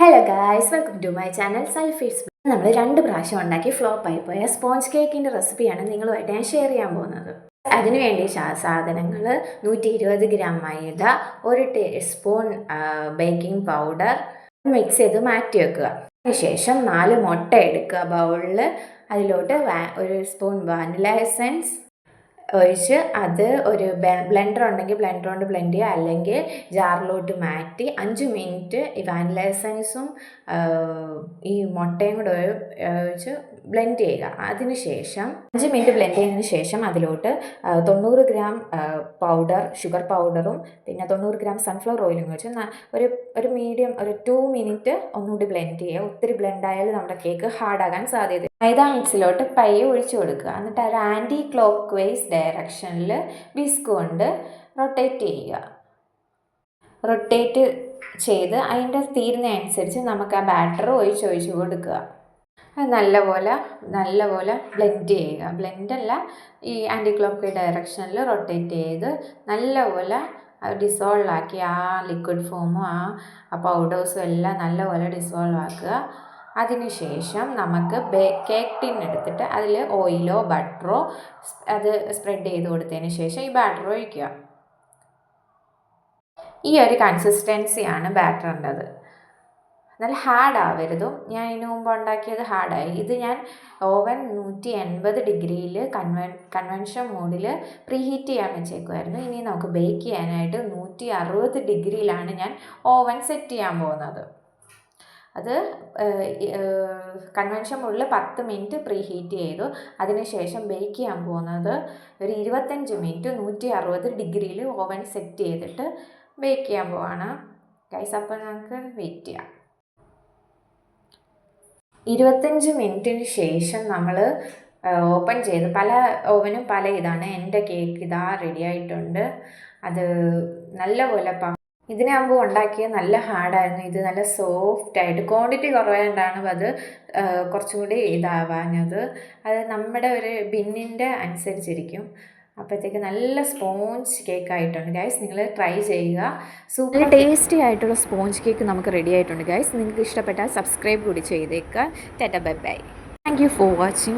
Hello guys welcome to my channel സൽഫീസ് നമ്മൾ രണ്ട് പ്രാവശ്യം ഉണ്ടാക്കി ഫ്ലോപ്പ് ആയി പോയ സ്പോഞ്ച് കേക്കിന്റെ റെസിപ്പിയാണ് നിങ്ങളുമായിട്ട് ഞാൻ ഷെയർ ചെയ്യാൻ പോകുന്നത്. അതിനുവേണ്ടി സാധനങ്ങൾ നൂറ്റി ഇരുപത് ഗ്രാം മൈദ ഒരു ടീസ്പൂൺ ബേക്കിംഗ് പൗഡർ മിക്സ് ചെയ്ത് മാറ്റി വെക്കുക. അതിനുശേഷം നാല് മുട്ട എടുക്കുക ബൗളിൽ അതിലോട്ട് ഒരു സ്പൂൺ വാനില എസൻസ് ഒഴിച്ച് അത് ഒരു ബ്ലെൻഡർ ഉണ്ടെങ്കിൽ ബ്ലെൻഡർ കൊണ്ട് ബ്ലെൻഡ് ചെയ്യുക. അല്ലെങ്കിൽ ജാറിലോട്ട് മാറ്റി അഞ്ച് മിനിറ്റ് ഈ വാനില എസൻസും ഈ മുട്ടയും കൂടെ ഒഴിച്ച് ബ്ലെൻഡ് ചെയ്യുക. അതിന് ശേഷം അഞ്ച് മിനിറ്റ് ബ്ലെൻഡ് ചെയ്തതിന് ശേഷം അതിലോട്ട് തൊണ്ണൂറ് ഗ്രാം പൗഡർ ഷുഗർ പൗഡറും പിന്നെ തൊണ്ണൂറ് ഗ്രാം സൺഫ്ലവർ ഓയിലും വെച്ച് ഒരു ഒരു മീഡിയം ഒരു ടു മിനിറ്റ് ഒന്നുകൂടി ബ്ലെൻഡ് ചെയ്യുക. ഒത്തിരി ബ്ലെൻഡ് ആയാൽ നമ്മുടെ കേക്ക് ഹാർഡാകാൻ സാധ്യത മൈദ മിക്സിലോട്ട് ഒഴിച്ചു കൊടുക്കുക. എന്നിട്ട് ഒരു ആന്റി ക്ലോക്ക് വൈസ് ഡയറക്ഷനിൽ വിസ്ക് കൊണ്ട് റൊട്ടേറ്റ് ചെയ്യുക. റൊട്ടേറ്റ് ചെയ്ത് അതിന്റെ തീരുന്നതനുസരിച്ച് നമുക്ക് ആ ബാറ്റർ ഒഴിച്ച് ഒഴിച്ച് കൊടുക്കുക. അത് നല്ലപോലെ നല്ലപോലെ ബ്ലെൻഡ് ചെയ്യുക. ബ്ലെൻഡല്ല ഈ ആന്റി ക്ലോക്ക് ഡയറക്ഷനിൽ റൊട്ടേറ്റ് ചെയ്ത് നല്ലപോലെ ഡിസോൾവ് ആക്കി ആ ലിക്വിഡ് ഫോമും ആ പൗഡേഴ്സും എല്ലാം നല്ലപോലെ ഡിസോൾവ് ആക്കുക. അതിനുശേഷം നമുക്ക് ബേ കേക്ക് ടിൻ എടുത്തിട്ട് അതിൽ ഓയിലോ ബട്ടറോ അത് സ്പ്രെഡ് ചെയ്ത് കൊടുത്തതിന് ശേഷം ഈ ബാറ്റർ ഒഴിക്കുക. ഈ ഒരു കൺസിസ്റ്റൻസിയാണ് ബാറ്ററിന്റെത് നല്ല ഹാർഡ് ആവരുതും. ഞാൻ ഇതിനു മുമ്പ് ഉണ്ടാക്കിയത് ഹാർഡായി ഇത് ഞാൻ ഓവൻ നൂറ്റി എൺപത് ഡിഗ്രിയിൽ കൺവെൻ കൺവെൻഷൻ മോഡിൽ പ്രീഹീറ്റ് ചെയ്യാൻ വെച്ചേക്കുമായിരുന്നു ഇനി നമുക്ക് ബേക്ക് ചെയ്യാനായിട്ട് നൂറ്റി അറുപത് ഡിഗ്രിയിലാണ് ഞാൻ ഓവൻ സെറ്റ് ചെയ്യാൻ പോകുന്നത്. അത് കൺവെൻഷൻ മോഡിൽ പത്ത് മിനിറ്റ് പ്രീ ഹീറ്റ് ചെയ്തു അതിനുശേഷം ബേക്ക് ചെയ്യാൻ പോകുന്നത് ഒരു ഇരുപത്തഞ്ച് മിനിറ്റ് നൂറ്റി അറുപത് ഡിഗ്രിയിൽ ഓവൻ സെറ്റ് ചെയ്തിട്ട് ബേക്ക് ചെയ്യാൻ പോവാണ്. ഗൈസ് അപ്പോൾ നമുക്ക് വെയിറ്റ് ചെയ്യാം. ഇരുപത്തഞ്ച് മിനിറ്റിന് ശേഷം നമ്മൾ ഓപ്പൺ ചെയ്ത് പല ഓവനും പല ഇതാണ്. എന്റെ കേക്ക് ഇതാ റെഡി ആയിട്ടുണ്ട്. അത് നല്ലപോലെ ഇതിനാകുമ്പോൾ ഉണ്ടാക്കിയ നല്ല ഹാർഡായിരുന്നു ഇത് നല്ല സോഫ്റ്റ് ആയിട്ട് ക്വാണ്ടിറ്റി കുറവായതുകൊണ്ടാണ് അത് കുറച്ചും കൂടി ഇതാവാഞ്ഞത്. അത് നമ്മുടെ ഒരു ബിന്നിന്റെ അനുസരിച്ചിരിക്കും. അപ്പോഴത്തേക്ക് നല്ല സ്പോഞ്ച് കേക്ക് ആയിട്ടുണ്ട് ഗൈസ് നിങ്ങൾ ട്രൈ ചെയ്യുക. സൂപ്പർ ടേസ്റ്റി ആയിട്ടുള്ള സ്പോഞ്ച് കേക്ക് നമുക്ക് റെഡി ആയിട്ടുണ്ട് ഗൈസ് നിങ്ങൾക്ക് ഇഷ്ടപ്പെട്ടാൽ സബ്സ്ക്രൈബ് കൂടി ചെയ്തേക്കുക. Tata bye bye thank you for watching